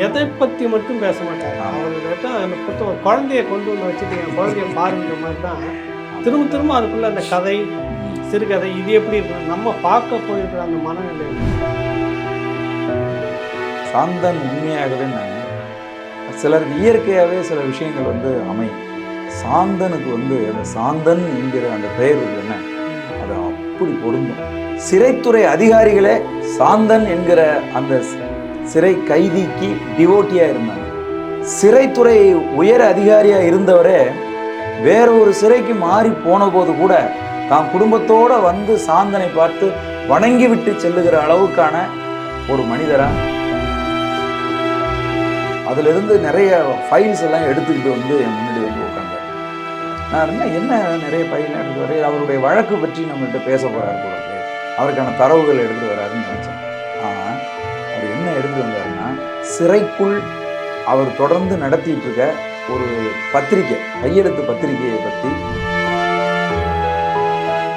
எதை பற்றி மட்டும் பேச மாட்டார் கேட்டால் அந்த புத்தகம் குழந்தைய கொண்டு வந்து வச்சுட்டு என் குழந்தைய பாருங்கிற மாதிரி தான் திரும்ப திரும்ப அதுக்குள்ளே அந்த கதை சிறுகதை இது எப்படி இருக்கும் நம்ம பார்க்க போயிருக்கிற அந்த மனநிலை. சாந்தன் உண்மையாகவே நான் சிலருக்கு இயற்கையாகவே சில விஷயங்கள் வந்து அமையும். சாந்தனுக்கு வந்து அந்த சாந்தன் என்கிற அந்த பெயர் என்ன? அது அப்படி பொருந்தும். சிறைத்துறை அதிகாரிகளே சாந்தன் என்கிற அந்த சிறை கைதிக்கு டிவோட்டியாக இருந்தாங்க. சிறைத்துறை உயர் அதிகாரியாக இருந்தவரே வேற ஒரு சிறைக்கு மாறி போன போது கூட தான் குடும்பத்தோடு வந்து சாந்தனை பார்த்து வணங்கி விட்டு செல்லுகிற அளவுக்கான ஒரு மனிதரா. அதிலிருந்து நிறைய ஃபைல்ஸ் எல்லாம் எடுத்துக்கிட்டு வந்து என் முன்னாடி வந்து உட்காந்து நான் என்ன என்ன நிறைய ஃபைல் எடுத்து வரை அவருடைய வழக்கு பற்றி நம்மகிட்ட பேச போகிறார் போல அவருக்கான தரவுகள் எடுத்து வராருன்னு நினச்சேன். அவர் வந்தாருன்னா சிறைக்குள் அவர் தொடர்ந்து நடத்திட்டு இருக்க ஒரு பத்திரிக்கை கையெழுத்து பத்திரிகையை பற்றி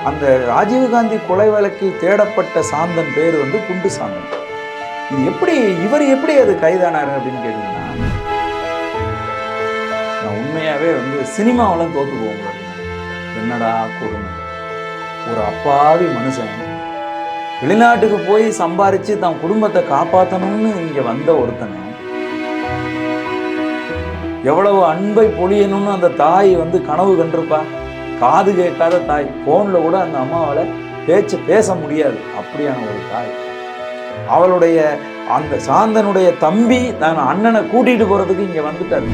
அந்த ராஜீவ்காந்தி கொலை வழக்கில் தேடப்பட்ட சாந்தன் பேர் வந்து குண்டு சாந்தன். இது எப்படி இவர் எப்படி அது கைதானார் அப்படின்னு கேட்டீங்கன்னா நான் உண்மையாகவே வந்து சினிமாவெல்லாம் தோற்று போக முடியாது என்னடா கொடுமை. ஒரு அப்பாவி மனுஷன் வெளிநாட்டுக்கு போய் சம்பாரிச்சு தன் குடும்பத்தை காப்பாற்றணும்னு இங்க வந்த ஒருத்தனை எவ்வளவு அன்பை பொழியணும்னு அந்த தாய் வந்து கனவு கண்டிருப்பா. காது கேட்காத தாய் போன்ல கூட அந்த அம்மாவால பேச்சு பேச முடியாது. அப்படியான ஒரு தாய். அவளுடைய அந்த சாந்தனுடைய தம்பி தன் அண்ணனை கூட்டிட்டு போறதுக்கு இங்க வந்துட்டாரு.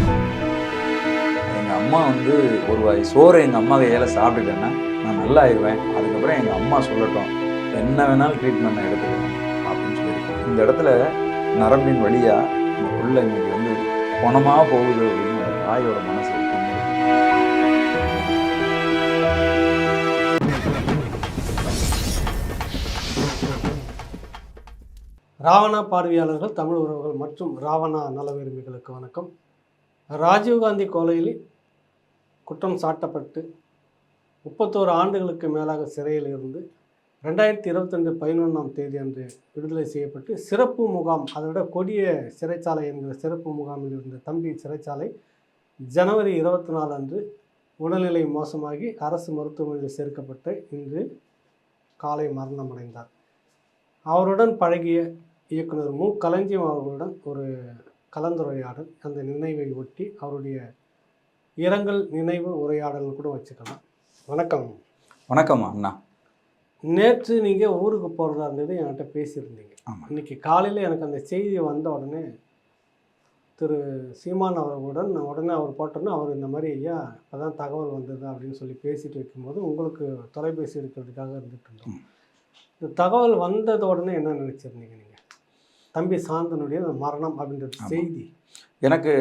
எங்க அம்மா வந்து ஒரு வாய் சோறு எங்க அம்மா கையால சாப்பிட்டுட்டேன்னா நான் நல்லா ஆயிடுவேன் அதுக்கப்புறம் எங்க அம்மா சொல்லட்டும். என்ன வேணாலும் ட்ரீட்மெண்ட் எடுத்துக்கலாம் அப்படின்னு சொல்லியிருக்கேன். இந்த இடத்துல நரம்பின் வழியாக இந்த புள்ள இன்னைக்கு வந்து பணமாக போகுது அப்படின்னு அந்த தாயோட மனசு ராவணா பார்வையாளர்கள் தமிழ் உறவுகள் மற்றும் ராவணா நலவேருமைகளுக்கு வணக்கம். ராஜீவ்காந்தி கொலையில் குற்றம் சாட்டப்பட்டு முப்பத்தோரு ஆண்டுகளுக்கு மேலாக சிறையில் இருந்து ரெண்டாயிரத்தி இருபத்தெண்டு பதினொன்றாம் தேதி அன்று விடுதலை செய்யப்பட்டு சிறப்பு முகாம் அதோட கொடிய சிறைச்சாலை என்கிற சிறப்பு முகாமில் இருந்த தம்பி சிறைச்சாலை ஜனவரி இருபத்தி நாலு அன்று உடல்நிலை மோசமாகி அரசு மருத்துவமனையில் சேர்க்கப்பட்டு இன்று காலை மரணமடைந்தார். அவருடன் பழகிய இயக்குனர் மு. களஞ்சியம் அவர்களுடன் ஒரு கலந்துரையாடல் அந்த நினைவை ஒட்டி அவருடைய இரங்கல் நினைவு உரையாடல் கூட வச்சுக்கலாம். வணக்கம். வணக்கம் அண்ணா. நேற்று நீங்கள் ஊருக்கு போகிறதா இருந்தது என்கிட்ட பேசியிருந்தீங்க. ஆமா. இன்னைக்கு காலையில் எனக்கு அந்த செய்தி வந்த உடனே திரு சீமான் அவர்களுடன் நான் உடனே அவர் போட்டோன்னே அவர் இந்த மாதிரி ஐயா அதான் தகவல் வந்தது அப்படின்னு சொல்லி பேசிட்டு வைக்கும்போது உங்களுக்கு தொலைபேசி இருக்கிறதுக்காக இருந்துட்டு இருந்தோம். இந்த தகவல் வந்தது உடனே என்ன நினச்சிருந்தீங்க நீங்கள் தம்பி சாந்தனுடைய மரணம் அப்படின்ற. செய்தி. எனக்கு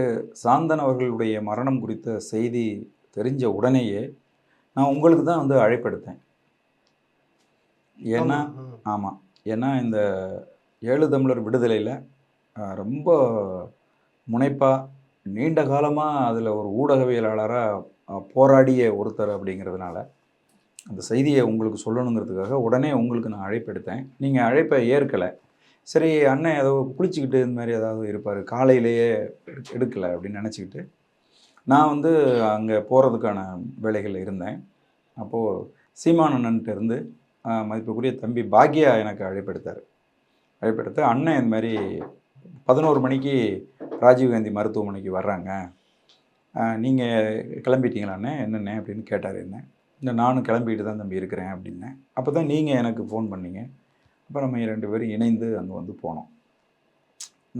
சாந்தன் அவர்களுடைய மரணம் குறித்த செய்தி தெரிஞ்ச உடனேயே நான் உங்களுக்கு தான் வந்து அழைப்படுத்தேன். ஏன்னா. ஆமாம் ஏன்னா இந்த ஏழு தமிழர் விடுதலையில் ரொம்ப முனைப்பாக நீண்ட காலமாக அதில் ஒரு ஊடகவியலாளராக போராடிய ஒருத்தர் அப்படிங்கிறதுனால அந்த செய்தியை உங்களுக்கு சொல்லணுங்கிறதுக்காக உடனே உங்களுக்கு நான் அழைப்பெடுத்தேன் நீங்கள் அழைப்பை ஏற்கலை. சரி அண்ணன் ஏதோ குளிச்சுக்கிட்டு இந்த மாதிரி ஏதாவது இருப்பார் காலையிலேயே எடுக்க- எடுக்கலை அப்படின்னு நினச்சிக்கிட்டு நான் வந்து அங்கே போகிறதுக்கான வேலைகள் இருந்தேன். அப்போது சீமான் அண்ணன்ட்ட இருந்து மதிப்புக்குரிய தம்பி பாக்யா எனக்கு அழைப்பெடுத்தார். அழைப்பெடுத்து அண்ணன் இந்த மாதிரி பதினோரு மணிக்கு ராஜீவ்காந்தி மருத்துவமனைக்கு வர்றாங்க. நீங்கள் கிளம்பிட்டீங்களாண்ணே? என்னென்ன அப்படின்னு கேட்டார் என்ன. இல்லை நானும் கிளம்பிட்டு தான் தம்பி இருக்கிறேன் அப்படின்னேன் அப்போ தான் நீங்கள் எனக்கு ஃபோன் பண்ணீங்க. அப்போ நம்ம ரெண்டு பேரும் இணைந்து அங்கே வந்து போனோம்.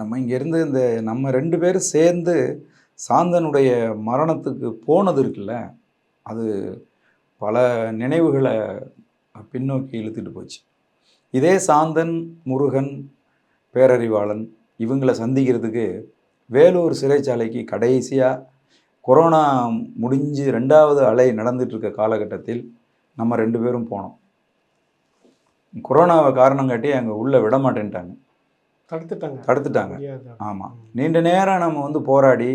நம்ம இங்கேருந்து இந்த நம்ம ரெண்டு பேரும் சேர்ந்து சாந்தனுடைய மரணத்துக்கு போனது இருக்குல்ல அது பல நினைவுகளை பின்னோக்கி இழுத்துட்டு போச்சு. இதே சாந்தன் முருகன் பேரறிவாளன் இவங்களை சந்திக்கிறதுக்கு வேலூர் சிறைச்சாலைக்கு கடைசியாக கொரோனா முடிஞ்சு ரெண்டாவது அலை நடந்துட்டு இருக்க காலகட்டத்தில் நம்ம ரெண்டு பேரும் போனோம். கொரோனாவை காரணம் காட்டி அங்கே உள்ளே விட மாட்டேன்ட்டாங்க. தடுத்துட்டாங்க. தடுத்துட்டாங்க. ஆமாம் நீண்ட நேரம் நம்ம வந்து போராடி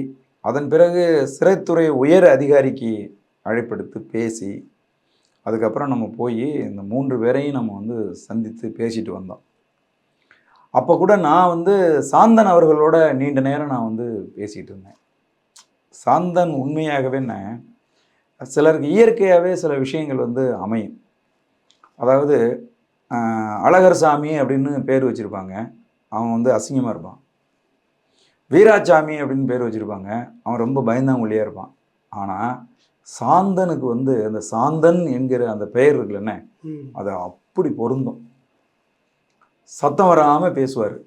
அதன் பிறகு சிறைத்துறை உயர் அதிகாரிக்கு அழைப்பெடுத்து பேசி அதுக்கப்புறம் நம்ம போய் இந்த மூன்று பேரையும் நம்ம வந்து சந்தித்து பேசிட்டு வந்தோம். அப்போ கூட நான் வந்து சாந்தன் அவர்களோட நீண்ட நேரம் நான் வந்து பேசிகிட்டு இருந்தேன். சாந்தன் உண்மையாகவே என்ன சிலருக்கு இயற்கையாகவே சில விஷயங்கள் வந்து அமையும். அதாவது அழகர் சாமி அப்படின்னு பேர் வச்சுருப்பாங்க. அவன் வந்து அசிங்கமாக இருப்பான். வீராசாமி அப்படின்னு பேர் வச்சுருப்பாங்க. அவன் ரொம்ப பயந்தாங்குள்ளியாக இருப்பான். ஆனால் சாந்தனுக்கு வந்து அந்த சாந்தன் என்கிற அந்த பெயர் இருக்குல்ல என்ன? ம். அது அப்படி பொருந்தும். சத்தம் வராமல் பேசுவார்.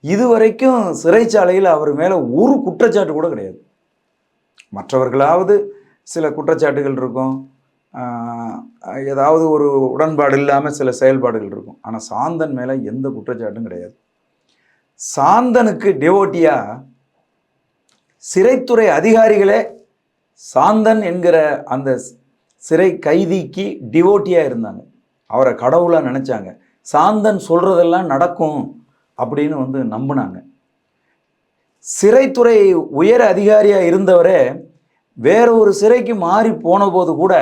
இதுவரைக்கும் சிறைச்சாலையில் அவர் மேலே ஒரு குற்றச்சாட்டு கூட கிடையாது. மற்றவர்களாவது சில குற்றச்சாட்டுகள் இருக்கும். ஏதாவது ஒரு உடன்பாடு இல்லாமல் சில செயல்பாடுகள் இருக்கும். ஆனால் சாந்தன் மேலே எந்த குற்றச்சாட்டும் கிடையாது. சாந்தனுக்கு டிவோட்டியா சிறைத்துறை அதிகாரிகளே சாந்தன் என்கிற அந்த சிறை கைதிக்கு டிவோட்டியாக இருந்தாங்க. அவரை கடவுளாக நினச்சாங்க. சாந்தன் சொல்கிறதெல்லாம் நடக்கும் அப்படின்னு வந்து நம்பினாங்க. சிறைத்துறை உயர் அதிகாரியாக இருந்தவரே வேற ஒரு சிறைக்கு மாறி போன போது கூட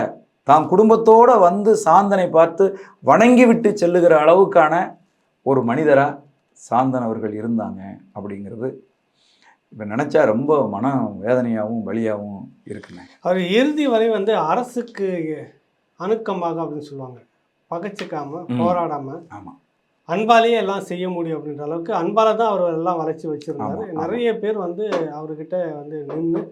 தான் குடும்பத்தோடு வந்து சாந்தனை பார்த்து வணங்கி விட்டு செல்லுகிற அளவுக்கான ஒரு மனிதராக சாந்தன் அவர்கள் இருந்தாங்க அப்படிங்கிறது இப்போ நினச்சா ரொம்ப மன வேதனையாகவும் வலியாகவும் இருக்குங்க அவர் இறுதி வரை வந்து அரசுக்கு அணுக்கமாக அப்படின்னு சொல்லுவாங்க பகைச்சிக்காம ம். போராடாம ஆமாம் அன்பாலேயே எல்லாம் செய்ய முடியும் அப்படின்ற அளவுக்கு அன்பால தான் அவர் எல்லாம் வளைச்சி வச்சிருந்தாரு. நிறைய பேர் வந்து அவர்கிட்ட வந்து நின்று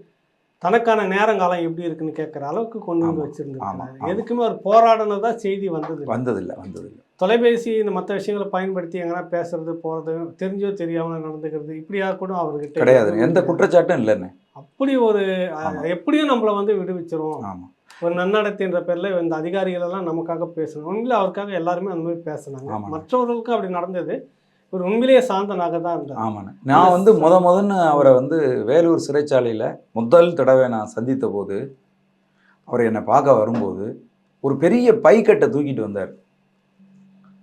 தனக்கான நேரங்காலம் எப்படி இருக்குன்னு கேட்குற அளவுக்கு கொண்டு வந்து ஆமா. எதுக்குமே அவர் போராடினதா செய்தி வந்தது. வந்ததில்லை வந்ததில்லை தொலைபேசி இந்த மற்ற விஷயங்களை பயன்படுத்தி எங்கன்னா பேசுறது போறது தெரிஞ்சோ தெரியாம நடந்துக்கிறது இப்படியா கூட அவர்கிட்ட கிடையாது. எந்த. குற்றச்சாட்டும் இல்லைண்ணே. அப்படி ஒரு. எப்படியும் நம்மளை வந்து விடுவிச்சிரும். ஆமாம் ஒரு நன்னடத்தைன்ற பேர்ல இந்த அதிகாரிகள் எல்லாம் நமக்காக பேசணும். உண்மையில அவருக்காக எல்லாருமே அந்த மாதிரி பேசினாங்க. ஆமாங்க. மற்றவர்களுக்கு அப்படி நடந்தது. ஒரு உண்மையிலேயே சாந்தனாக தான் இருந்தார். ஆமாண்ணே. நான் வந்து முத முதன்னு அவரை வந்து வேலூர் சிறைச்சாலையில் முதல் தடவை நான் சந்தித்த போது அவர் என்னை பார்க்க வரும்போது ஒரு பெரிய பைக்கட்டை தூக்கிட்டு வந்தார்.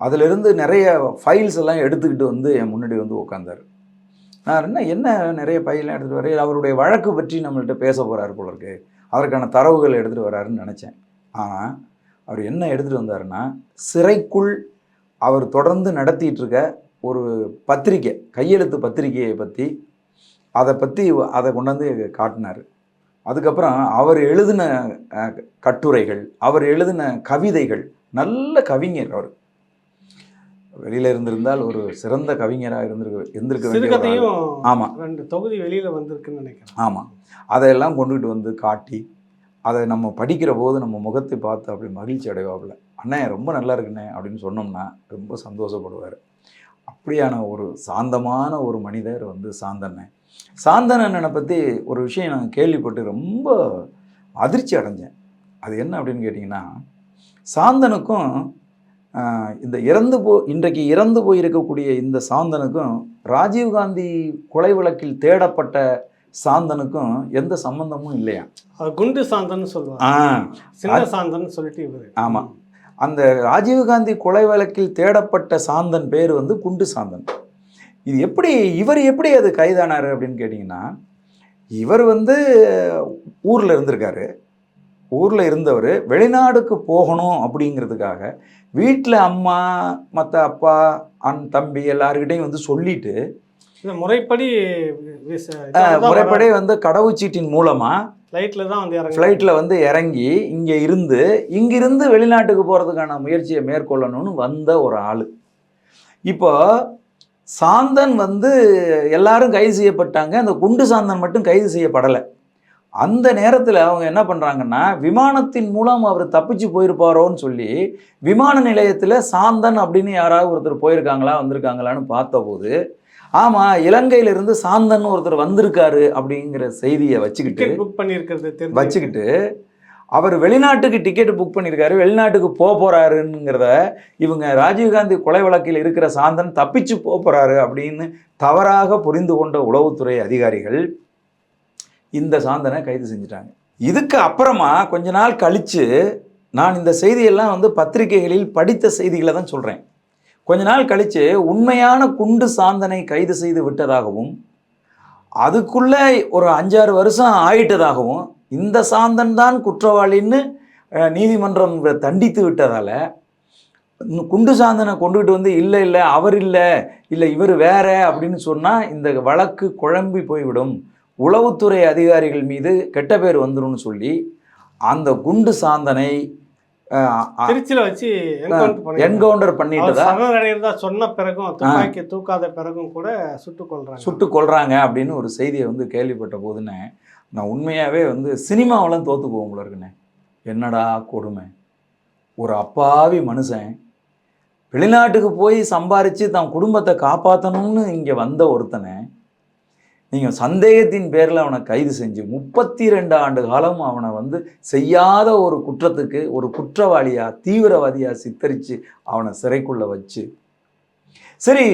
அதிலிருந்து நிறைய ஃபைல்ஸ் எல்லாம் எடுத்துக்கிட்டு வந்து என் முன்னாடி வந்து உட்காந்தார் நான் என்ன என்ன நிறைய ஃபைல்லாம் எடுத்துகிட்டு வரேன் அவருடைய வழக்கு பற்றி நம்மள்கிட்ட பேச போகிறாரு போல இருக்கு. அதற்கான தரவுகள் எடுத்துகிட்டு வராருன்னு நினச்சேன். ஆனால் அவர் என்ன எடுத்துகிட்டு வந்தாருன்னா சிறைக்குள் அவர் தொடர்ந்து நடத்திட்டு இருக்க ஒரு பத்திரிக்கை கையெழுத்து பத்திரிக்கையை பற்றி அதை பற்றி அதை கொண்டாந்து காட்டினார். அதுக்கப்புறம் அவர் எழுதின கட்டுரைகள் அவர் எழுதின கவிதைகள் நல்ல கவிஞர் அவர். வெளியில இருந்திருந்தால் ஒரு சிறந்த கவிஞராக இருந்திருக்க இருந்திருக்க வேண்டிய ஒரு ஆள். சிறுகதையும் ஆமா. ரெண்டு தொகுதி வெளியில வந்திருக்குன்னு நினைக்கிறேன். ஆமாம் அதையெல்லாம் கொண்டுகிட்டு வந்து காட்டி அதை நம்ம படிக்கிற போது நம்ம முகத்தை பார்த்து அப்படி மகிழ்ச்சி அடைவாப்புல. அண்ணே ரொம்ப நல்லா இருக்குண்ணே அப்படின்னு சொன்னோம்னா ரொம்ப சந்தோஷப்படுவார். அப்படியான ஒரு சாந்தமான ஒரு மனிதர் வந்து சாந்தண்ணன் சாந்தன் அண்ணனை பற்றி ஒரு விஷயம் நான் கேள்விப்பட்டு ரொம்ப அதிர்ச்சி அடைஞ்சேன். அது என்ன அப்படின்னு கேட்டிங்கன்னா சாந்தனுக்கும் இந்த இறந்து போ இன்றைக்கு இறந்து போயிருக்கக்கூடிய இந்த சாந்தனுக்கும் ராஜீவ்காந்தி கொலை வழக்கில் தேடப்பட்ட சாந்தனுக்கும் எந்த சம்பந்தமும் இல்லையா? குண்டு சாந்தன்னு சொல்லுவாங்க. சின்ன சாந்தன் சொல்லிட்டு இவரு. ஆமா. அந்த ராஜீவ்காந்தி கொலை வழக்கில் தேடப்பட்ட சாந்தன் பேர் வந்து குண்டு சாந்தன். இது எப்படி இவர் எப்படி அது கைதானார் அப்படின்னு கேட்டிங்கன்னா இவர் வந்து ஊரில் இருந்திருக்காரு. ஊரில் இருந்தவர் வெளிநாடுக்கு போகணும் அப்படிங்கிறதுக்காக வீட்டில் அம்மா மற்ற அப்பா அண் தம்பி எல்லாருக்கிட்டையும் வந்து சொல்லிட்டு முறைப்படி முறைப்படி வந்து கடவுச்சீட்டின் மூலமாக ஃப்ளைட்ல தான் வந்து ஃப்ளைட்டில் வந்து இறங்கி இங்கே இருந்து இங்கிருந்து வெளிநாட்டுக்கு போகிறதுக்கான முயற்சியை மேற்கொள்ளணும்னு வந்த ஒரு ஆள். இப்போ சாந்தன் வந்து எல்லாரும் கைது செய்யப்பட்டாங்க. அந்த குண்டு சாந்தன் மட்டும் கைது செய்யப்படலை. அந்த நேரத்தில் அவங்க என்ன பண்ணுறாங்கன்னா விமானத்தின் மூலம் அவர் தப்பிச்சு போயிருப்பாரோன்னு சொல்லி விமான நிலையத்தில் சாந்தன் அப்படின்னு யாராவது ஒருத்தர் போயிருக்காங்களா வந்திருக்காங்களான்னு பார்த்தபோது ஆமாம் இலங்கையிலிருந்து சாந்தன் ஒருத்தர் வந்திருக்காரு அப்படிங்கிற செய்தியை வச்சுக்கிட்டு புக் பண்ணியிருக்கிறது வச்சுக்கிட்டு அவர் வெளிநாட்டுக்கு டிக்கெட் புக் பண்ணியிருக்காரு வெளிநாட்டுக்கு போக போறாருங்கிறத இவங்க ராஜீவ்காந்தி கொலை வழக்கில் இருக்கிற சாந்தன் தப்பிச்சு போக போறாரு அப்படின்னு தவறாக புரிந்து கொண்ட உளவுத்துறை அதிகாரிகள் இந்த சாந்தனை கைது செஞ்சுட்டாங்க. இதுக்கு அப்புறமா கொஞ்ச நாள் கழித்து நான் இந்த செய்தியெல்லாம் வந்து பத்திரிகைகளில் படித்த செய்திகளை தான் சொல்கிறேன் கொஞ்ச நாள் கழித்து உண்மையான குண்டு சாந்தனை கைது செய்து விட்டதாகவும் அதுக்குள்ளே ஒரு அஞ்சாறு வருஷம் ஆயிட்டதாகவும் இந்த சாந்தன் தான் குற்றவாளின்னு நீதிமன்றம் தண்டித்து விட்டதால் குண்டு சாந்தனை கொண்டுகிட்டு வந்து இல்லை இல்லை அவர் இல்லை இல்லை இவர் வேற அப்படின்னு சொன்னால் இந்த வழக்கு குழம்பி போய்விடும். உளவுத்துறை அதிகாரிகள் மீது கெட்ட பேர் வந்துரும்னு சொல்லி அந்த குண்டு சாந்தனை திருச்சியில வச்சு என்கவுண்டர் பண்ணி என்கவுண்டர் அவர் பண்ணிட்டதா சரணடைந்ததா சொன்ன பிறகும் துப்பாக்கி தூக்காத பிறகும் கூட சுட்டுக் கொள்றாங்க சுட்டு கொல்றாங்க அப்படின்னு ஒரு செய்தியை வந்து கேள்விப்பட்ட போதுன்னு நான் உண்மையாகவே வந்து சினிமாவெல்லாம் தோத்து போகும் போல இருக்குண்ணே. என்னடா கொடுமை? ஒரு அப்பாவி மனுஷன் வெளிநாட்டுக்கு போய் சம்பாரித்து தன் குடும்பத்தை காப்பாற்றணும்னு இங்கே வந்த ஒருத்தனை நீங்கள் சந்தேகத்தின் பேரில் அவனை கைது செஞ்சு முப்பத்தி ரெண்டு ஆண்டு காலம் அவனை வந்து செய்யாத ஒரு குற்றத்துக்கு ஒரு குற்றவாளியாக தீவிரவாதியாக சித்தரித்து அவனை சிறைக்குள்ளே வச்சு. சரி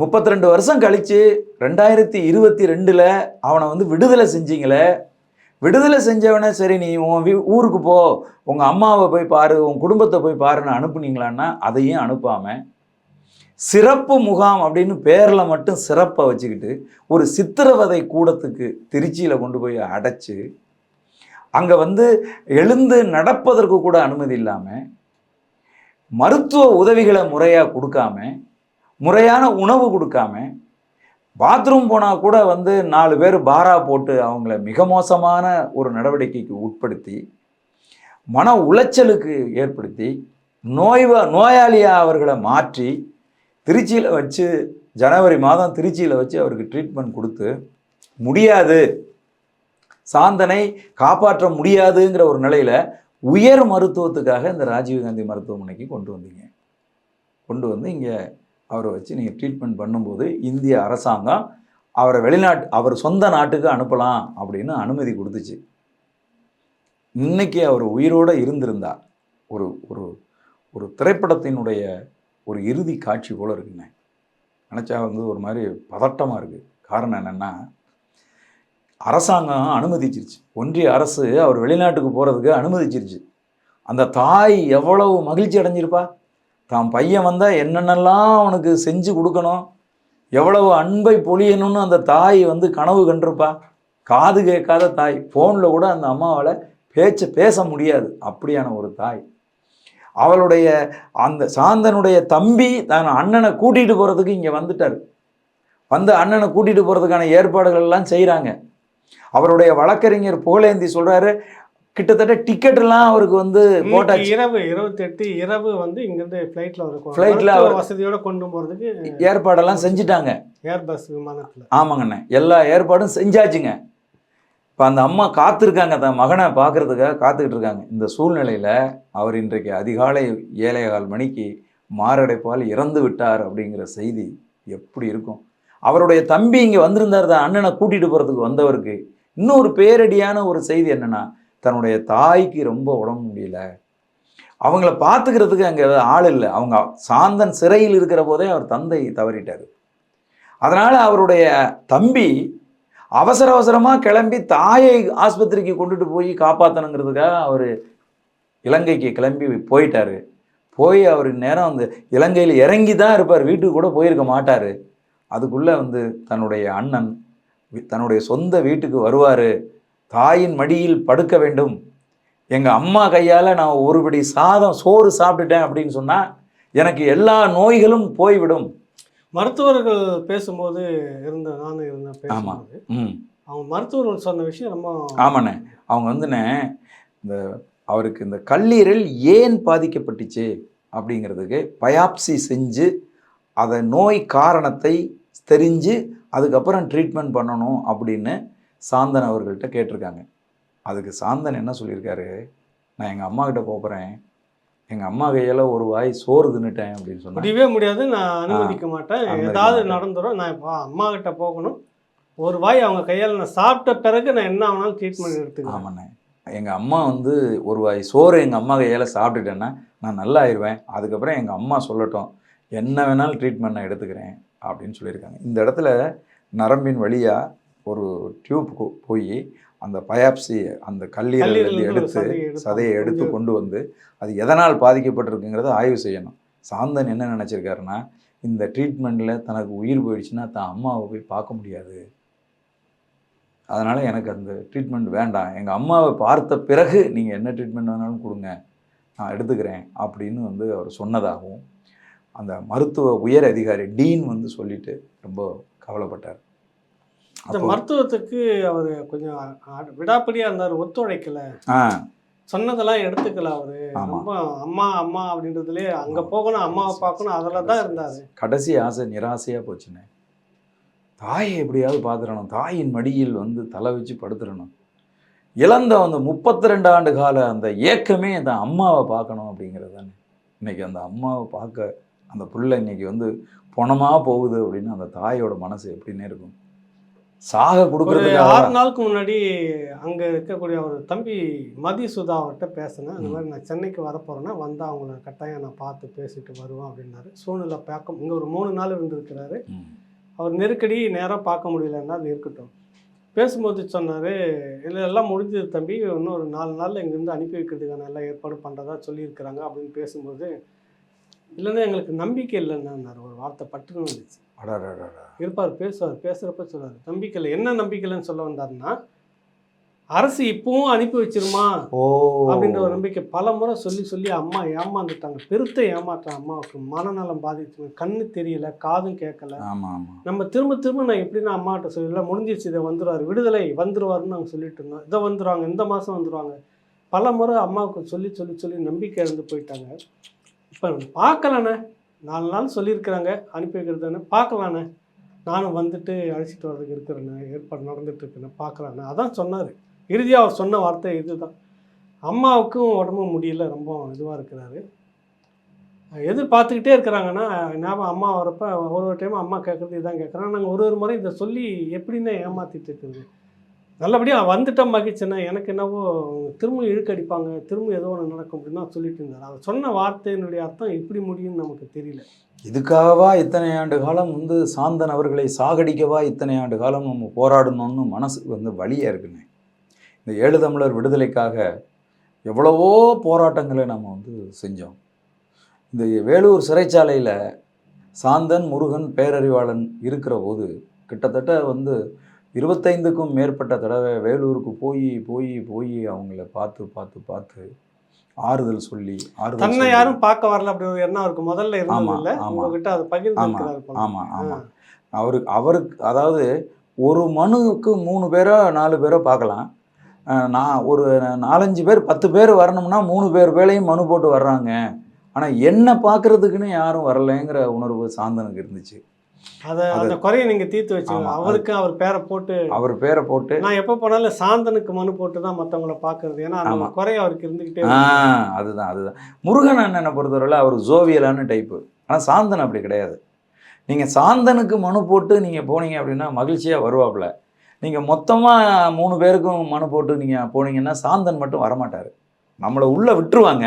முப்பத்தி ரெண்டு வருஷம் கழித்து ரெண்டாயிரத்தி இருபத்தி ரெண்டில் அவனை வந்து விடுதலை செஞ்சிங்களே? விடுதலை செஞ்சவனே சரி நீ உன் வீ ஊருக்கு போ. உங்கள் அம்மாவை போய் பாரு உன் குடும்பத்தை போய் பாருன்னு அனுப்புனீங்களான்னா அதையும் அனுப்பாமல் சிறப்பு முகாம் அப்படின்னு பேரில் மட்டும் சிறப்பை வச்சுக்கிட்டு ஒரு சித்திரவதை கூடத்துக்கு திருச்சியில் கொண்டு போய் அடைச்சி அங்கே வந்து எழுந்து நடப்பதற்கு கூட அனுமதி இல்லாமல் மருத்துவ உதவிகளை முறையாக கொடுக்காம முறையான உணவு கொடுக்காம பாத்ரூம் போனால் கூட வந்து நாலு பேர் பாரா போட்டு அவங்கள மிக மோசமான ஒரு நடவடிக்கைக்கு உட்படுத்தி மன உளைச்சலுக்கு ஏற்படுத்தி நோய்வ நோயாளியாக அவர்களை மாற்றி திருச்சியில் வச்சு ஜனவரி மாதம் திருச்சியில் வச்சு அவருக்கு ட்ரீட்மெண்ட் கொடுத்து முடியாது. சாந்தனை காப்பாற்ற முடியாதுங்கிற ஒரு நிலையில் உயர் மருத்துவத்துக்காக இந்த ராஜீவ்காந்தி மருத்துவமனைக்கு கொண்டு வந்தீங்க. கொண்டு வந்து இங்கே அவரை வச்சு நீங்கள் ட்ரீட்மெண்ட் பண்ணும்போது இந்திய அரசாங்கம் அவரை வெளிநாட்டு அவர் சொந்த நாட்டுக்கு அனுப்பலாம் அப்படின்னு அனுமதி கொடுத்துச்சு. இன்னைக்கு அவர் உயிரோடு இருந்திருந்தா ஒரு ஒரு ஒரு திரைப்படத்தினுடைய ஒரு இறுதி காட்சி போல் இருக்குங்க. நினச்சா வந்து ஒரு மாதிரி பதட்டமாக இருக்குது காரணம் என்னென்னா அரசாங்கம் அனுமதிச்சிருச்சு. ஒன்றிய அரசு அவர் வெளிநாட்டுக்கு போகிறதுக்கு அனுமதிச்சிருச்சு. அந்த தாய் எவ்வளவு மகிழ்ச்சி அடைஞ்சிருப்பா? தான் பையன் வந்தால் என்னென்னலாம் அவனுக்கு செஞ்சு கொடுக்கணும்? எவ்வளவு அன்பை பொழியணும்னு அந்த தாய் வந்து கனவு கண்டிருப்பா? காது கேட்காத தாய். ஃபோனில் கூட அந்த அம்மாவால் பேச்ச பேச முடியாது. அப்படியான ஒரு தாய். அவளுடைய அந்த சாந்தனுடைய தம்பி தன் அண்ணனை கூட்டிகிட்டு போகிறதுக்கு இங்கே வந்துட்டார். வந்து அண்ணனை கூட்டிகிட்டு போகிறதுக்கான ஏற்பாடுகள் எல்லாம் செய்கிறாங்க அவருடைய வழக்கறிஞர் புகழேந்தி சொல்கிறாரு கிட்டத்தட்ட டிக்கெட் எல்லாம் அவருக்கு வந்து போட்டாச்சு. இரவு இருபத்தெட்டு இரவு வந்து இங்கிருந்து ஃப்ளைட்ல இருக்கும் மருத்துவ அவர்- வசதியோட கொண்டு போறதுக்கு ஏற்பாடெல்லாம் செஞ்சுட்டாங்க. ஏர் பஸ் விமானத்துல. ஆமாங்கண்ணே. எல்லா ஏற்பாடும் செஞ்சாச்சுங்க. இப்போ அந்த அம்மா காத்திருக்காங்க தன் மகனை பார்க்கறதுக்காக காத்துக்கிட்டு இருக்காங்க இந்த சூழ்நிலையில் அவர் இன்றைக்கு அதிகாலை ஏழை கால் மணிக்கு மாரடைப்பால் இறந்து விட்டார் அப்படிங்கிற செய்தி எப்படி இருக்கும்? அவருடைய தம்பி இங்கே வந்திருந்தார் தான் அண்ணனை கூட்டிகிட்டு போகிறதுக்கு வந்தவருக்கு. இன்னொரு பேரடியான ஒரு செய்தி என்னென்னா தன்னுடைய தாய்க்கு ரொம்ப உடம்பு முடியல. அவங்கள பார்த்துக்கிறதுக்கு அங்கே ஆள் இல்லை. அவங்க சாந்தன் சிறையில் இருக்கிற போதே அவர் தந்தை தவறிட்டார். அதனால் அவருடைய தம்பி அவசர அவசரமாக கிளம்பி தாயை ஆஸ்பத்திரிக்கு கொண்டுட்டு போய் காப்பாற்றணுங்கிறதுக்காக அவர் இலங்கைக்கு கிளம்பி போயிட்டார். போய் அவர் நேரம் அந்த இலங்கையில் இறங்கி தான் இருப்பார். வீட்டுக்கு கூட போயிருக்க மாட்டார். அதுக்குள்ளே வந்து தன்னுடைய அண்ணன் தன்னுடைய சொந்த வீட்டுக்கு வருவார். தாயின் மடியில் படுக்க வேண்டும். எங்கள் அம்மா கையால் நான் ஒருபடி சாதம் சோறு சாப்பிட்டுட்டேன் அப்படின்னு சொன்னால் எனக்கு எல்லா நோய்களும் போய்விடும். மருத்துவர்கள் பேசும்போது இருந்த நானும் இருந்தேன் பேசும்போது அவங்க மருத்துவர்கள் சொன்ன விஷயம் ரொம்ப ஆமாண்ணே. அவங்க வந்துண்ணே இந்த அவருக்கு இந்த கல்லீரல் ஏன் பாதிக்கப்பட்டுச்சு அப்படிங்கிறதுக்கு பயாப்சி செஞ்சு அதை நோய் காரணத்தை தெரிஞ்சு அதுக்கப்புறம் ட்ரீட்மெண்ட் பண்ணணும் அப்படின்னு சாந்தன் அவர்கள்ட்ட கேட்டிருக்காங்க. அதுக்கு சாந்தன் என்ன சொல்லியிருக்காரு? நான் எங்கள் அம்மா கிட்ட போகிறேன் எங்கள் அம்மா கையால் ஒரு வாய் சோறு தின்னுட்டேன் அப்படின்னு சொன்னேன் முடியவே முடியாது நான் அனுமதிக்க மாட்டேன் ஏதாவது மாட்டேன். நடந்துரும் நான் இப்போ அம்மா கிட்ட போகணும். ஒரு வாய் அவங்க கையால் நான் சாப்பிட்ட பிறகு நான் என்ன ஆனாலும் ட்ரீட்மெண்ட் எடுத்துக்கலாம் ஆமாண்ணே. எங்கள் அம்மா வந்து ஒரு வாய் சோறு எங்கள் அம்மா கையால் சாப்பிட்டுட்டேன்னா நான் நல்லா ஆயிடுவேன் அதுக்கப்புறம் எங்கள் அம்மா சொல்லட்டும் என்ன வேணாலும் ட்ரீட்மெண்ட் நான் எடுத்துக்கிறேன் அப்படின்னு சொல்லியிருக்காங்க. இந்த இடத்துல நரம்பின் வழியாக ஒரு டியூப் போய் அந்த பயாப்சி அந்த கல்லீரல் கல்லீரல்ல இருந்து ஒரு எடுத்து சதையை எடுத்து கொண்டு வந்து அது எதனால் பாதிக்கப்பட்டிருக்குங்கிறத ஆய்வு செய்யணும். சாந்தன் என்ன நினச்சிருக்காருன்னா இந்த ட்ரீட்மெண்ட்டில் தனக்கு உயிர் போயிடுச்சுன்னா தான் அம்மாவை போய் பார்க்க முடியாது. அதனால் எனக்கு அந்த ட்ரீட்மெண்ட் வேண்டாம். எங்கள் அம்மாவை பார்த்த பிறகு நீங்கள் என்ன ட்ரீட்மெண்ட் வேணாலும் கொடுங்க. நான் எடுத்துக்கிறேன் அப்படின்னு வந்து அவர் சொன்னதாகவும் அந்த மருத்துவ உயர் அதிகாரி டீன் வந்து சொல்லிட்டு ரொம்ப கவலைப்பட்டார். இந்த மருத்துவத்துக்கு அவர் கொஞ்சம் அ- விடாப்பிடியா இருந்தார் ஒத்துழைக்கல. சொன்னதெல்லாம் எடுத்துக்கல அவரு. ரொம்ப அம்மா அம்மா அப்படின்றதுலயே அங்க போகணும் அம்மாவை பார்க்கணும் அதில் தான் இருந்தாரு. கடைசி ஆசை நிராசையாக போச்சுண்ணே. தாயை எப்படியாவது பார்த்துடணும். தாயின் மடியில் வந்து தலை வச்சு படுத்துடணும். இழந்த அந்த முப்பத்தி ரெண்டு ஆண்டு கால அந்த ஏக்கமே அந்த அம்மாவை பார்க்கணும் அப்படிங்கிறது தானே இன்னைக்கு அந்த அம்மாவை பார்க்க அந்த புள்ள இன்னைக்கு வந்து பணமாக போகுது அப்படின்னு அந்த தாயோட மனசு எப்படின்னே இருக்கும். சாக ஒரு கொடுக்கறதுக்காக ஆறு நாளுக்கு முன்னாடி அங்க இருக்கக்கூடிய ஒரு தம்பி மதி சுதா அவர்கிட்ட பேசினேன். அந்த மாதிரி நான் சென்னைக்கு வரப்போறேன்னா வந்தா அவங்கள கட்டாயம் நான் பார்த்து பேசிட்டு வருவேன் அப்படின்னாரு. சூழ்நிலை பார்க்க இங்க ஒரு மூணு நாள் இருந்திருக்கிறாரு. அவர் நெருக்கடி நேராக பார்க்க முடியலன்னா அது இருக்கட்டும். பேசும்போது சொன்னார் இல்லை எல்லாம் முடிஞ்சது தம்பி. இன்னும் ஒரு நாலு நாளில் இங்கேருந்து அனுப்பி வைக்கிறதுக்கான எல்லாம் ஏற்பாடு பண்ணுறதா சொல்லியிருக்கிறாங்க. அப்படின்னு பேசும்போது இல்லைன்னா எங்களுக்கு நம்பிக்கை இல்லைன்னாரு. ஒரு வார்த்தை பட்டுன்னு வந்துச்சு. இருப்பார் பேசுவார் பேசுகிறப்ப சொல்லுவார் நம்பிக்கை இல்லை என்ன நம்பிக்கை இல்லைன்னு சொல்ல வந்தாருன்னா அரசு இப்பவும் அனுப்பி வச்சிருமா? அப்படின்ற ஒரு நம்பிக்கை. பல முறை சொல்லி சொல்லி அம்மா ஏமாந்துட்டாங்க. பெருத்த ஏமாற்றம் அம்மாவுக்கு மனநலம் பாதிச்சு கண்ணு தெரியல காதும் கேட்கல. நம்ம திரும்ப திரும்ப நான் எப்படின்னா அம்மாட்ட சொல்லல முடிஞ்சிருச்சு இதை வந்துருவார். விடுதலை வந்துருவாருன்னு நாங்கள் சொல்லிட்டு இருந்தோம். இதை வந்துருவாங்க இந்த மாதம் வந்துருவாங்க. பல முறை அம்மாவுக்கு சொல்லி சொல்லி சொல்லி நம்பிக்கை இழந்து போயிட்டாங்க. இப்போ பார்க்கலாண்ணே. நாலு நாள் சொல்லியிருக்கிறாங்க அனுப்பி வைக்கிறதுன்னு. பார்க்கலாண்ணே. நானும் வந்துட்டு அழைச்சிட்டு வர்றதுக்கு இருக்கிறேண்ணே. ஏற்பாடு நடந்துட்டு இருக்கேன் பார்க்கலாண்ணே. அதான் சொன்னார். இறுதியாக அவர் சொன்ன வார்த்தை இதுதான். அம்மாவுக்கும் உடம்பு முடியல. ரொம்ப இதுவாக இருக்கிறாரு. எதிர்பார்த்துக்கிட்டே இருக்கிறாங்கன்னா ஞாபகம் அம்மா வரப்போ ஒரு ஒரு டைம் அம்மா கேட்குறது இதான் கேட்குறாங்க. நாங்கள் ஒரு ஒரு முறை இதை சொல்லி எப்படின்னா ஏமாற்றிட்டு இருக்குது நல்லபடியாக வந்துட்டோம் மகிழ்ச்சின்னா எனக்கு என்னவோ திரும்ப இழுக்கடிப்பாங்க திரும்ப ஏதோ ஒன்று நடக்கும் அப்படின்னு தான் சொல்லிட்டு இருந்தார். அவர் சொன்ன வார்த்தையினுடைய அர்த்தம் எப்படி முடியும்னு நமக்கு தெரியல. இதுக்காகவா இத்தனை ஆண்டு காலம் வந்து சாந்தன் அவர்களை சாகடிக்கவா இத்தனை ஆண்டு காலம் நம்ம போராடணும்னு மனசுக்கு வந்து வழியாக இருக்குன்னு இந்த ஏழு தமிழர் விடுதலைக்காக எவ்வளவோ போராட்டங்களை நம்ம வந்து செஞ்சோம். இந்த வேலூர் சிறைச்சாலையில் சாந்தன் முருகன் பேரறிவாளன் இருக்கிற போது கிட்டத்தட்ட வந்து இருபத்தைந்துக்கும் மேற்பட்ட தடவை வேலூருக்கு போய் போய் போய் அவங்கள பார்த்து பார்த்து பார்த்து ஆறுதல் சொல்லி ஆறுதல் தன்னை யாரும் பார்க்க வரல அப்படி ஒரு எண்ணம் அவருக்கு முதல்ல இருந்தது ஆமா, இல்லை. ஆமா. உங்ககிட்ட அதை பகிர்ந்து ஆமா, இருக்கிறார் போல. ஆமா ஆமா. அவருக்கு அவருக்கு அதாவது ஒரு மனுவுக்கு மூணு பேரோ நாலு பேரோ பார்க்கலாம். நான் ஒரு நாலஞ்சு பேர் பத்து பேர் வரணும்னா மூணு பேர் வேலையும் மனு போட்டு வர்றாங்க. ஆனால் என்ன பார்க்கறதுக்குன்னு யாரும் வரலைங்கிற உணர்வு சாந்தனுக்கு இருந்துச்சு. அதை அந்த குறையை நீங்க தீர்த்து வச்சுக்கோங்க. அவருக்கு அவர் பேரை போட்டு அவர் பேரை போட்டு நான் எப்போ போனாலும் சாந்தனுக்கு மனு போட்டு தான் மற்றவங்கள பார்க்கறது. ஏன்னா அந்த குறை அவருக்கு இருக்கு. அதுதான் அதுதான். முருகன் அண்ணனை பொறுத்தவரையில் அவர் ஜோவியலான டைப்பு ஆனால் சாந்தன் அப்படி கிடையாது. நீங்கள் சாந்தனுக்கு மனு போட்டு நீங்கள் போனீங்க அப்படின்னா மகிழ்ச்சியாக வருவாப்புல. நீங்கள் மொத்தமாக மூணு பேருக்கும் மனு போட்டு நீங்கள் போனீங்கன்னா சாந்தன் மட்டும் வரமாட்டார். நம்மளை உள்ளே விட்டுருவாங்க.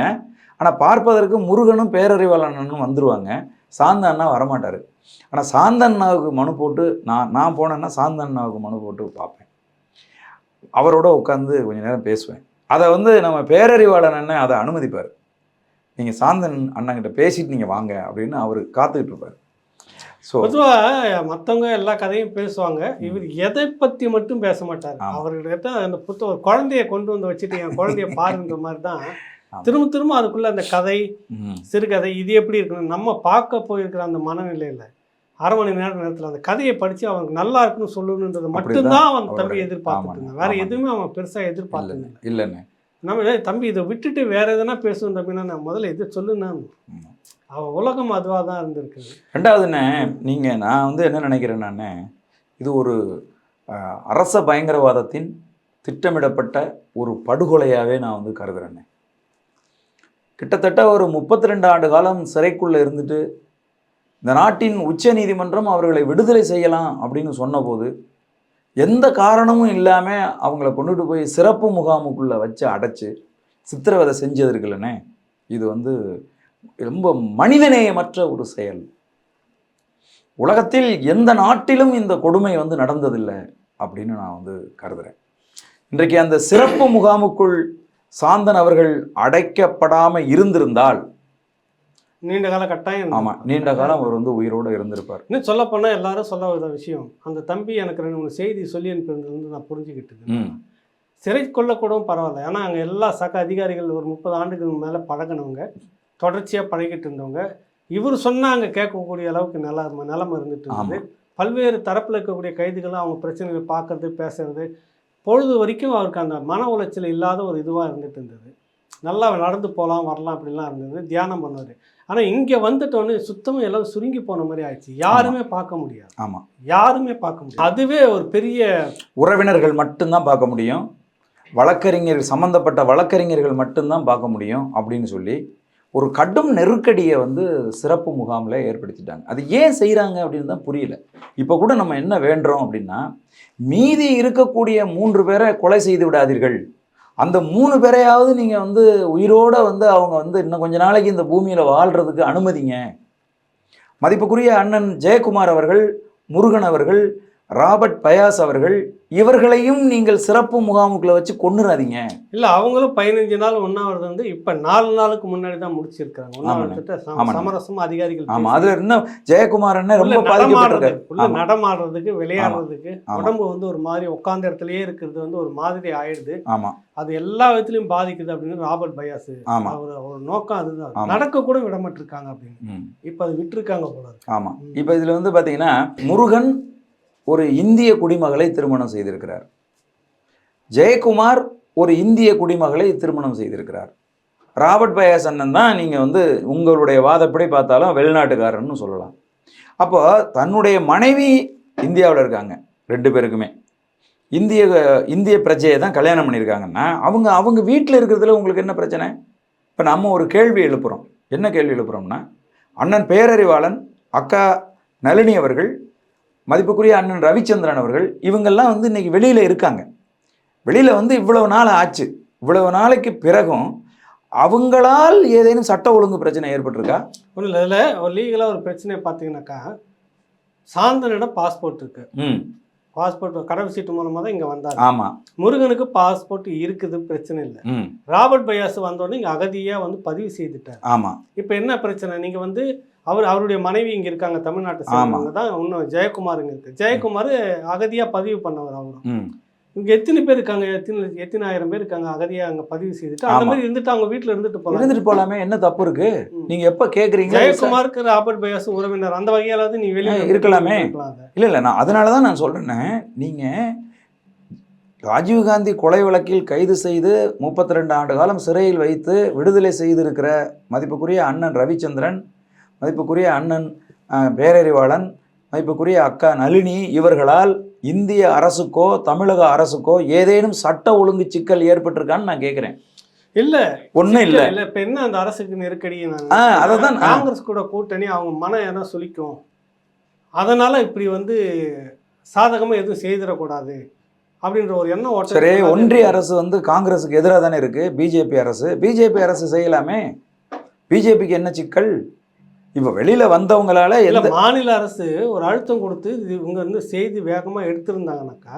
ஆனால் பார்ப்பதற்கு முருகனும் பேரறிவாளனும் வந்துருவாங்க. சாந்த அண்ணா வரமாட்டார். ஆனால் சாந்த அண்ணாவுக்கு மனு போட்டு நான் நான் போனேன்னா சாந்த அண்ணாவுக்கு மனு போட்டு பார்ப்பேன். அவரோட உட்காந்து கொஞ்ச நேரம் பேசுவேன். அதை வந்து நம்ம பேரறிவாளன் அண்ணன் அதை அனுமதிப்பார். நீங்கள் சாந்தன் அண்ணங்கிட்ட பேசிட்டு நீங்கள் வாங்க அப்படின்னு அவர் காத்துக்கிட்டு இருப்பார். ஸோ பொதுவா மத்தவங்க எல்லா கதையும் பேசுவாங்க. இவர் எதை பத்தி மட்டும் பேச மாட்டார். அவர்கிட்ட அந்த புத்த ஒரு குழந்தைய கொண்டு வந்து வச்சுட்டு என் குழந்தைய பாருன்ற மாதிரி தான். திரும்ப திரும்ப அதுக்குள்ள அந்த கதை சிறுகதை இது எப்படி இருக்கணும்? நம்ம பார்க்க போயிருக்கிற அந்த மனநிலையில அரை மணி நேரம் நேரத்துல அந்த கதையை படிச்சு அவனுக்கு நல்லா இருக்குன்னு சொல்லணுன்றது மட்டும்தான் அவன் தம்பி எதிர்பார்த்துட்டு இருந்தான். வேற. எதுவுமே அவன் பெருசா எதிர்பார்த்தது இல்லை. இல்லைண்ணே. நம்ம தம்பி இதை விட்டுட்டு வேற எதனா பேசணும் தம்பினா நான் முதல்ல எது சொல்லுனா ம். அவ உலகம் அதுவாக தான் இருந்திருக்குது. ரெண்டாவதுண்ணே நீங்கள் நான் வந்து என்ன நினைக்கிறேன் நான் இது ஒரு அரச பயங்கரவாதத்தின் திட்டமிடப்பட்ட ஒரு படுகொலையாகவே நான் வந்து கருதுறேண்ணே. கிட்டத்தட்ட ஒரு முப்பத்தி ரெண்டு ஆண்டு காலம் சிறைக்குள்ளே இருந்துட்டு இந்த நாட்டின் உச்ச நீதிமன்றம் அவர்களை விடுதலை செய்யலாம் அப்படின்னு சொன்னபோது எந்த காரணமும் இல்லாமல் அவங்கள கொண்டுட்டு போய் சிறப்பு முகாமுக்குள்ளே வச்சு அடைச்சு சித்திரவதை செஞ்சது இது வந்து ரொம்ப மனிதநேயமற்ற ஒரு செயல். உலகத்தில் எந்த நாட்டிலும் இந்த கொடுமை வந்து நடந்ததில்லை அப்படின்னு நான் வந்து கருதுகிறேன் இன்றைக்கு அந்த சிறப்பு முகாமுக்குள் சாந்தன் அவர்கள் அடைக்கப்படாம இருந்திருந்தால் நீண்ட கால கட்டாயம் ஆமா நீண்ட காலம் அவர் வந்து உயிரோடு இருந்திருப்பார். இன்னும் சொல்ல போனா எல்லாரும் சொல்ல ஒரு விஷயம் அந்த தம்பி எனக்கு ரெண்டு மூணு செய்தி சொல்லி அனுப்பியிருந்தது வந்து நான் புரிஞ்சுக்கிட்டது ம். சிறைக்குள்ளக்கூடவும் பரவாயில்ல. ஏன்னா அங்கே எல்லா சக அதிகாரிகள் ஒரு முப்பது ஆண்டுகளுக்கு மேலே பழகினவங்க தொடர்ச்சியாக பழகிட்டு இருந்தவங்க இவர் சொன்னா அங்கே கேட்கக்கூடிய அளவுக்கு நில நிலைமை இருந்துட்டு இருந்தது. பல்வேறு தரப்பில் இருக்கக்கூடிய கைதிகளும் அவங்க பிரச்சனைகளை பார்க்கறது பேசுறது பொழுது வரைக்கும் அவருக்கு அந்த மன உளைச்சல் இல்லாத ஒரு இதுவாக இருந்துட்டு இருந்தது. நல்லா நடந்து போகலாம் வரலாம் அப்படிலாம் இருந்தது. தியானம் பண்ணுவார். ஆனால் இங்கே வந்துட்டோன்னே சுத்தமாக எல்லாம் சுருங்கி போன மாதிரி ஆயிடுச்சு. யாருமே பார்க்க முடியாது. ஆமாம் யாருமே பார்க்க முடியாது. அதுவே ஒரு பெரிய உறவினர்கள் மட்டும்தான் பார்க்க முடியும். வழக்கறிஞர்கள் சம்மந்தப்பட்ட வழக்கறிஞர்கள் மட்டும்தான் பார்க்க முடியும் அப்படின்னு சொல்லி ஒரு கடும் நெருக்கடியை வந்து சிறப்பு முகாமில் ஏற்படுத்திட்டாங்க. அது ஏன் செய்கிறாங்க அப்படின்னு தான் புரியல. இப்போ கூட நம்ம என்ன வேண்டுறோம் அப்படின்னா மீதி இருக்கக்கூடிய மூன்று பேரை கொலை செய்து விடாதீர்கள். அந்த மூணு பேரையாவது நீங்கள் வந்து உயிரோட வந்து அவங்க வந்து இன்னும் கொஞ்ச நாளைக்கு இந்த பூமியில் வாழ்கிறதுக்கு அனுமதிங்க. மதிப்புக்குரிய அண்ணன் ஜெயக்குமார் அவர்கள் முருகன் அவர்கள் ராபர்ட் பயாஸ் அவர்கள் இவர்களையும் நீங்கள் சிறப்பு முகாமுக்குள்ள வச்சு கொண்டுறாதீங்க இல்லை அவங்களும் பதினஞ்சு நாள் உண்ணாவிரதம் வந்து இப்போ நாலு நாளுக்கு முன்னாடி தான் முடிச்சிருக்காங்க உண்ணாவிரதத்தை. சமரசம் அதிகாரிகள் ஆமா பேசி. அதுல இன்னும் ஜெயக்குமார் உள்ள ரொம்ப பாதிக்கப்பட்டிருக்காரு. நடமாடுறதுக்கு விளையாடுறதுக்கு. உடம்பு வந்து ஒரு மாதிரி உட்கார்ந்த இடத்துலயே இருக்கிறது வந்து ஒரு மாதிரி ஆயிடுது. ஆமா. அது எல்லா விதத்திலையும் பாதிக்குது அப்படின்னு ராபர்ட் பயாஸ். அவர் ஒரு நோக்கம் அதுதான். நடக்க கூட விடமாட்டிருக்காங்க அப்படின்னு. இப்போ அது விட்டுருக்காங்க போல இருக்கு. ஆமா. ம். இப்போ இதுல வந்து பாத்தீங்கன்னா முருகன் ஒரு இந்திய குடிமகளை திருமணம் செய்திருக்கிறார். ஜெயக்குமார் ஒரு இந்திய குடிமகளை திருமணம் செய்திருக்கிறார். ராபர்ட் பயாஸ் அண்ணன் தான் நீங்கள் வந்து உங்களுடைய வாதப்படி பார்த்தாலும் வெளிநாட்டுக்காரன்னு சொல்லலாம். அப்போ தன்னுடைய மனைவி இந்தியாவில் இருக்காங்க ரெண்டு பேருக்குமே. இந்திய இந்திய பிரஜையை தான் கல்யாணம் பண்ணியிருக்காங்கன்னா அவங்க அவங்க வீட்டில் இருக்கிறதுல உங்களுக்கு என்ன பிரச்சனை? இப்போ நம்ம ஒரு கேள்வி எழுப்புகிறோம் என்ன கேள்வி எழுப்புகிறோம்னா அண்ணன் பேரறிவாளன் அக்கா நளினி அவர்கள் மதிப்புக்குரிய அண்ணன் ரவிச்சந்திரன் அவர்கள் இவங்கெல்லாம் வந்து இன்னைக்கு வெளியில் இருக்காங்க. வெளியில் வந்து இவ்வளவு நாள் ஆச்சு. இவ்வளவு நாளைக்கு பிறகும் அவங்களால் ஏதேனும் சட்ட ஒழுங்கு பிரச்சனை ஏற்பட்டிருக்கா? ஒன்றும் இல்லை. ஒரு லீகலாக ஒரு பிரச்சனையை பார்த்தீங்கன்னாக்கா சாந்தனிடம் பாஸ்போர்ட் இருக்கு. ம். பாஸ்போர்ட் கடவு சீட்டு மூலமாக தான் இங்கே வந்தார். ஆமாம் முருகனுக்கு பாஸ்போர்ட் இருக்குது பிரச்சனை இல்லை. ராபர்ட் பயாஸ் வந்தோடனே இங்கே அகதியாக வந்து பதிவு செய்துட்டார். ஆமாம் இப்போ என்ன பிரச்சனை? நீங்கள் வந்து அவர் அவருடைய மனைவி இங்கே இருக்காங்க தமிழ்நாட்டை சேர்ந்தவங்க தான் இன்னும் ஜெயக்குமாருங்க இருக்கு. ஜெயக்குமார் அகதியாக பதிவு பண்ணவர் அவரும். இங்கே எத்தனை பேர் இருக்காங்க? எத்தனை எத்தனை ஆயிரம் பேர் இருக்காங்க? அகதியாக அங்கே பதிவு செய்துட்டு அந்த. மாதிரி இருந்துட்டு அவங்க வீட்டில் இருந்துட்டு போகலாம் இருந்துட்டு போலாமே என்ன தப்பு இருக்கு. நீங்க எப்ப கேக்குறீங்க ஜெயக்குமாருக்கு ராபர்ட் பயாஸ் உறவினர். அந்த வகையாலாவது நீ வெளியே இருக்கலாமே. இல்ல இல்ல நான் அதனால தான் நான் சொல்றேன்னே. நீங்க ராஜீவ்காந்தி கொலை வழக்கில் கைது செய்து முப்பத்தி ரெண்டு ஆண்டு காலம் சிறையில் வைத்து விடுதலை செய்திருக்கிற மதிப்புக்குரிய அண்ணன் ரவிச்சந்திரன் மதிப்புக்குரிய அண்ணன் பேரறிவாளன் மதிப்புக்குரிய அக்கா நளினி இவர்களால் இந்திய அரசுக்கோ தமிழக அரசுக்கோ ஏதேனும் சட்ட ஒழுங்கு சிக்கல் ஏற்பட்டிருக்கான்னு நான் கேட்குறேன் இல்ல. ஒன்றும் இல்லை. இல்ல. இப்ப என்ன அந்த அரசுக்கு நெருக்கடி? ஆ. காங்கிரஸ் கூட கூட்டணி அவங்க மனம் என்ன சொல்லிக்கும் அதனால இப்படி வந்து சாதகமா எதுவும் செய்திடக்கூடாது அப்படின்ற ஒரு எண்ணம் ஓட்டம் சரி. ஒன்றிய அரசு வந்து காங்கிரஸுக்கு எதிராக தானே இருக்கு? பிஜேபி அரசு. பிஜேபி அரசு செய்யலாமே? பிஜேபிக்கு என்ன சிக்கல்? இப்போ வெளியில வந்தவங்களால இல்ல மாநில அரசு ஒரு அழுத்தம் கொடுத்து இது இவங்க வந்து செய்தி வேகமா எடுத்திருந்தாங்கனாக்கா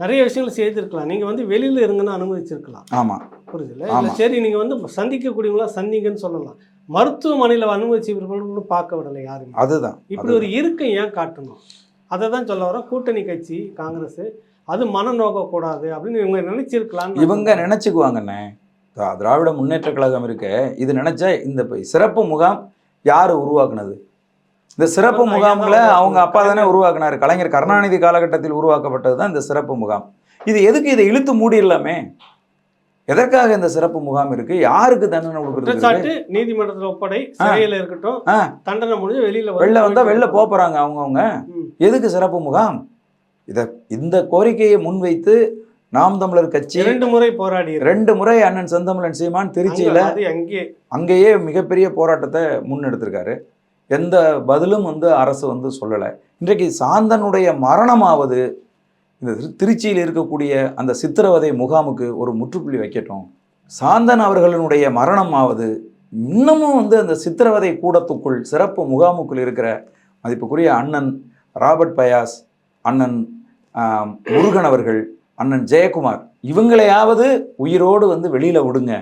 நிறைய விஷயங்கள் செய்திருக்கலாம். நீங்க வந்து வெளியில இருங்கன்னு அனுமதிச்சிருக்கலாம். ஆமா. புரியுதுல்ல இல்ல. சரி நீங்க வந்து சந்திக்கக்கூடியவங்களா சந்திங்கன்னு சொல்லலாம். மருத்துவமனையில அனுமதிச்சவர்களும் பார்க்க விடலை யாருமே. அதுதான் இப்படி ஒரு இருக்கை ஏன் காட்டணும்? அதை தான் சொல்ல வரோம் கூட்டணி கட்சி காங்கிரஸ் அது மனம் நோக்கக்கூடாது அப்படின்னு இவங்க நினைச்சிருக்கலாம் இவங்க நினைச்சுக்குவாங்கண்ணே. திரா- திராவிட முன்னேற்ற கழகம் இருக்கு. இது நினைச்சா இந்த சிறப்பு முகாம் யாரு உருவாக்குனது? இந்த சிறப்பு உருவாக்குனது. அவங்க அப்பா தானே. உருவாக்குனாரு. கலைஞர் கருணாநிதி காலகட்டத்தில் உருவாக்கப்பட்டது தான் இந்த சிறப்பு முகாம். இது எதுக்கு இதை இழுத்து மூடிடலாமே? எதற்காக இந்த சிறப்பு முகாம் இருக்கு? யாருக்கு தண்டனை கொடுக்குறது? நீதிமன்றத்தில் ஒப்படை சிறையில் இருக்கட்டும். தண்டனை முடிஞ்சு வெளியில வெளில வந்தா வெளில போறாங்க அவங்கவுங்க. ம். எதுக்கு சிறப்பு முகாம்? இத இந்த கோரிக்கையை முன்வைத்து நாம் தமிழர் கட்சி இரண்டு முறை போராடி ரெண்டு முறை அண்ணன் செந்தமிழன் சீமான் திருச்சியில அங்கே அங்கேயே மிகப்பெரிய போராட்டத்தை முன்னெடுத்திருக்காரு. எந்த பதிலும் வந்து அரசு வந்து சொல்லலை. இன்றைக்கு சாந்தனுடைய மரணமாவது இந்த திரு- திருச்சியில் இருக்கக்கூடிய அந்த சித்திரவதை முகாமுக்கு ஒரு முற்றுப்புள்ளி வைக்கட்டும். சாந்தன் அவர்களினுடைய மரணமாவது இன்னமும் வந்து அந்த சித்திரவதை கூடத்துக்குள் சிறப்பு முகாமுக்குள் இருக்கிற மதிப்புக்குரிய அண்ணன் ராபர்ட் பயாஸ் அண்ணன் முருகன் அவர்கள் அண்ணன் ஜெயக்குமார் இவங்களையாவது உயிரோடு வந்து வெளியில் விடுங்க.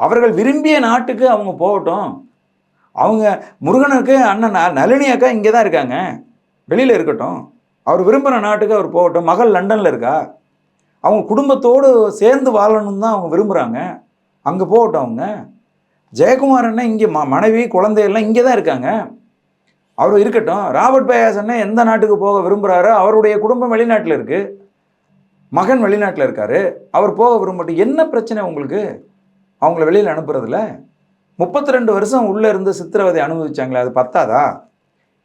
அவர்கள் விரும்பிய நாட்டுக்கு அவங்க போகட்டும். அவங்க முருகனுக்கு அண்ணன் நளினி அக்கா இங்கே தான் இருக்காங்க. வெளியில் இருக்கட்டும். அவர் விரும்புகிற நாட்டுக்கு அவர் போகட்டும். மகள் லண்டனில் இருக்கா? அவங்க குடும்பத்தோடு சேர்ந்து வாழணும்னு தான் அவங்க விரும்புகிறாங்க அங்கே போகட்டும் அவங்க. ஜெயக்குமார் அண்ணன் இங்கே ம மனைவி குழந்தையெல்லாம் இங்கே தான் இருக்காங்க. அவர் இருக்கட்டும். ராபர்ட் பயாஸ் அண்ணன் எந்த நாட்டுக்கு போக விரும்புகிறாரோ அவருடைய குடும்பம் வெளிநாட்டில் இருக்குது மகன் வெளிநாட்டில் இருக்காரு. அவர் போக விரும்பட்டும் என்ன பிரச்சனை உங்களுக்கு? அவங்கள வெளியில் அனுப்புறதுல? முப்பத்தி ரெண்டு வருஷம் உள்ளே இருந்து சித்திரவதை அனுபவிச்சாங்களே அது பத்தாதா?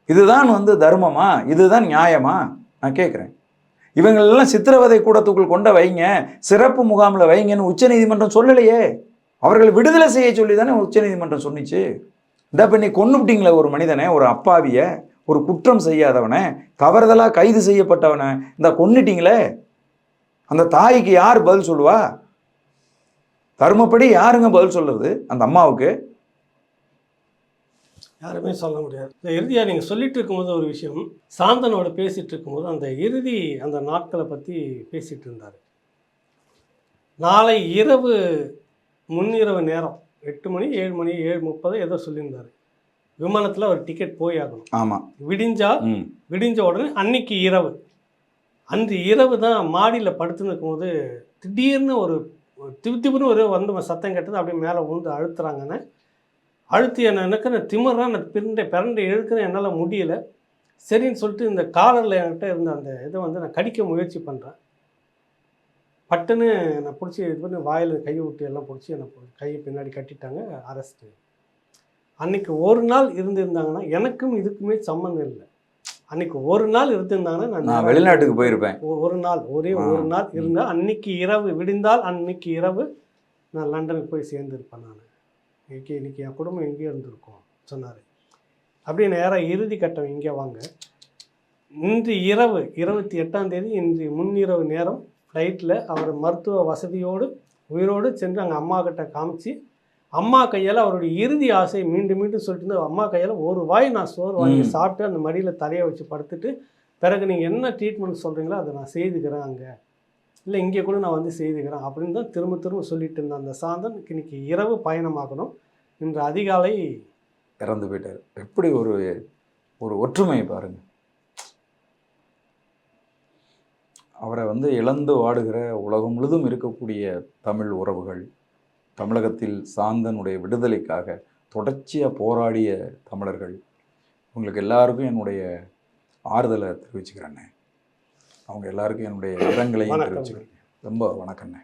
இதுதான் வந்து தர்மமா? இதுதான் நியாயமா? நான் கேட்குறேன் இவங்களெல்லாம் சித்திரவதை கூடத்துக்குள் கொண்ட வைங்க. சிறப்பு முகாமில் வைங்கன்னு உச்சநீதிமன்றம் சொல்லலையே. அவர்கள் விடுதலை செய்ய சொல்லி தானே உச்சநீதிமன்றம் சொன்னிச்சு? இந்த இப்போ நீ ஒரு மனிதனை ஒரு அப்பாவிய ஒரு குற்றம் செய்யாதவனை தவறுதலாக கைது செய்யப்பட்டவனை இந்த கொன்னுட்டிங்களே? அந்த தாய்க்கு யார் பதில் சொல்லுவா? தர்மப்படி யாருங்க பதில் சொல்றது? அந்த அம்மாவுக்கு. யாருமே சொல்ல முடியாது. இந்த இறுதியாக நீங்கள் சொல்லிட்டு இருக்கும்போது ஒரு விஷயம். சாந்தனோட பேசிட்டு இருக்கும்போது அந்த இறுதி அந்த நாட்களை பற்றி பேசிட்டு இருந்தார். நாளை இரவு முன்னிரவு நேரம். எட்டு மணி ஏழு மணி ஏழு முப்பது ஏதோ சொல்லியிருந்தார். விமானத்தில் ஒரு டிக்கெட் போய் ஆகணும். ஆமாம் விடிஞ்சா விடிஞ்ச உடனே அன்னைக்கு இரவு. அந்த இரவு தான் மாடியில் படுத்துன்னு இருக்கும்போது திடீர்னு ஒரு ஒரு ஒரு வந்து சத்தம் கேட்டது அப்படியே மேலே உழுந்து அழுத்துறாங்கன்னு அழுத்தி என்ன எனக்கு நான் திமிறான் நான் பிறண்டை பிறண்டை இழுக்கிறேன் என்னால் முடியல. சரின்னு சொல்லிட்டு இந்த காலரில் என்கிட்ட இருந்த அந்த இதை வந்து நான் கடிக்க முயற்சி பண்ணுறேன் பட்டுன்னு நான் பிடிச்சி இது பண்ணி வாயில் கையை விட்டு எல்லாம் பிடிச்சி என்னை கையை பின்னாடி கட்டிட்டாங்க அரெஸ்ட்டு அன்னைக்கு ஒரு நாள் இருந்திருந்தாங்கன்னா எனக்கும் இதுக்குமே சம்மந்தம் இல்லை. அன்னைக்கு ஒரு நாள் இருந்திருந்தாங்கன்னா நான் வெளிநாட்டுக்கு போயிருப்பேன். ஒரு நாள் ஒரே. ஒரு நாள் இருந்தால் அன்னைக்கு இரவு விடிந்தால் அன்னைக்கு இரவு நான் லண்டனுக்கு போய் சேர்ந்துருப்பேன் நான். இன்னைக்கு இன்னைக்கு என் குடும்பம் எங்கேயோ இருந்திருக்கும்? சொன்னார். அப்படியே நேராக இறுதி கட்டம் இங்கே வாங்க. இன்று இரவு இருபத்தி எட்டாம் தேதி இன்று முன்னிரவு நேரம் ஃப்ளைட்டில் அவர் மருத்துவ வசதியோடு உயிரோடு சென்று அங்கே அம்மா கிட்ட காமிச்சு அம்மா கையால் அவருடைய இறுதி ஆசை மீண்டும் மீண்டும் சொல்லிட்டு இருந்தா, அம்மா கையால் ஒரு வாய் நான் சோறு வாங்கி. சாப்பிட்டு அந்த மடியில் தலையை வச்சு படுத்துட்டு பிறகு நீங்கள் என்ன ட்ரீட்மெண்ட் சொல்கிறீங்களோ அதை நான் செய்துக்கிறேன் அங்கே. இல்லை இங்கே கூட நான் வந்து செய்துக்கிறேன் அப்படின்னு தான் திரும்ப திரும்ப சொல்லிட்டு இருந்தேன். அந்த சாந்தன் இன்னைக்கு இரவு பயணமாகணும். இன்று அதிகாலை இறந்து போயிட்டார். எப்படி ஒரு ஒரு ஒற்றுமை பாருங்க. அவரை வந்து இழந்து வாடுகிற உலகம் முழுதும் இருக்கக்கூடிய தமிழ் உறவுகள் தமிழகத்தில் சாந்தனுடைய விடுதலைக்காக தொடர்ச்சியாக போராடிய தமிழர்கள் உங்களுக்கு எல்லாருக்கும் என்னுடைய ஆறுதலை தெரிவிச்சுக்கிறேண்ணே அவங்க எல்லாருக்கும் என்னுடைய இரங்கலையும். தெரிவிச்சுக்கிறேன். ரொம்ப வணக்கண்ணே